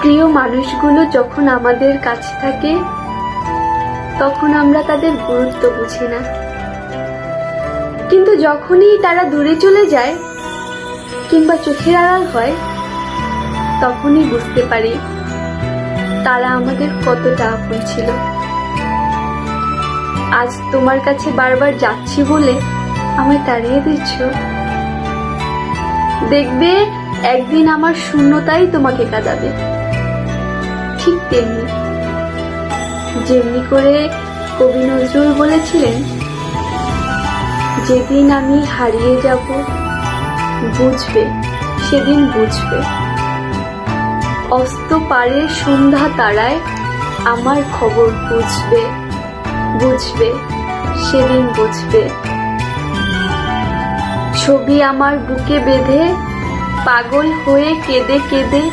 প্রিয় মানুষগুলো যখন আমাদের কাছে থাকে, তখন আমরা তাদের গুরুত্ব বুঝি না। কিন্তু যখনই তারা দূরে চলে যায় কিংবা চোখের আড়াল হয়, তখনই বুঝতে পারি তারা আমাদের কতটা আপন ছিল। আজ তোমার কাছে বারবার যাচ্ছি বলে আমায় তাড়িয়ে দিচ্ছ। দেখবে, একদিন আমার শূন্যতাই তোমাকে কাঁদাবে। ঠিক তেমনি। যেমনি করে কবি নজরুল বলেছিলেন, যেদিন আমি হারিয়ে যাব, বুঝবে, সেদিন বুঝবে। অস্ত পারে সন্ধ্যা তারায় আমার খবর বুঝবে। বুঝবে, সেদিন বুঝবে। ছবি আমার বুকে বেঁধে পাগল হয়ে কেঁদে কেঁদে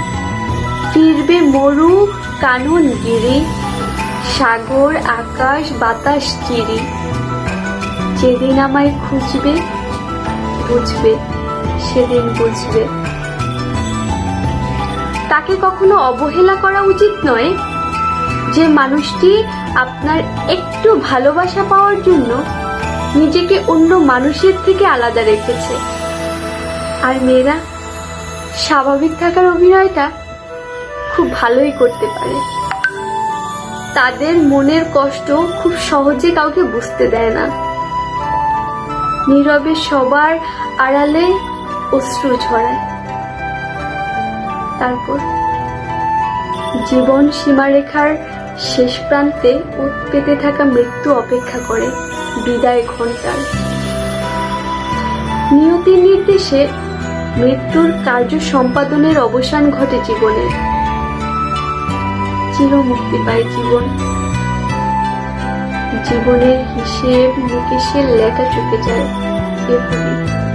ফিরবে মরু কানুন গিরি সাগর, আকাশ, বাতাস, চিরি। যেদিন আমায় খুঁজবে, বুঝবে, সেদিন বুঝবে। তাকে কখনো অবহেলা করা উচিত নয়। যে মানুষটি আপনার একটু ভালোবাসা পাওয়ার জন্য নিজেকে অন্য মানুষের থেকে আলাদা রেখেছে। আর মেয়েরা, স্বাভাবিক থাকার অভিনয়টা খুব ভালোই করতে পারে। তাদের মনের কষ্ট খুব সহজে কাউকে বুঝতে দেয় না। নীরবে সবার আড়ালে অশ্রু ঝরায়। তারপর জীবন সীমারেখার শেষ প্রান্তে ওত পেতে থাকা মৃত্যু অপেক্ষা করে বিদায় ঘণ্টার নিয়তির নির্দেশে মৃত্যুর কার্য সম্পাদনের অবসান ঘটে জীবনের চিরমুক্তি পায় জীবন। জীবনের হিসেব মুকেশের লেখা চুকে যায় এভাবে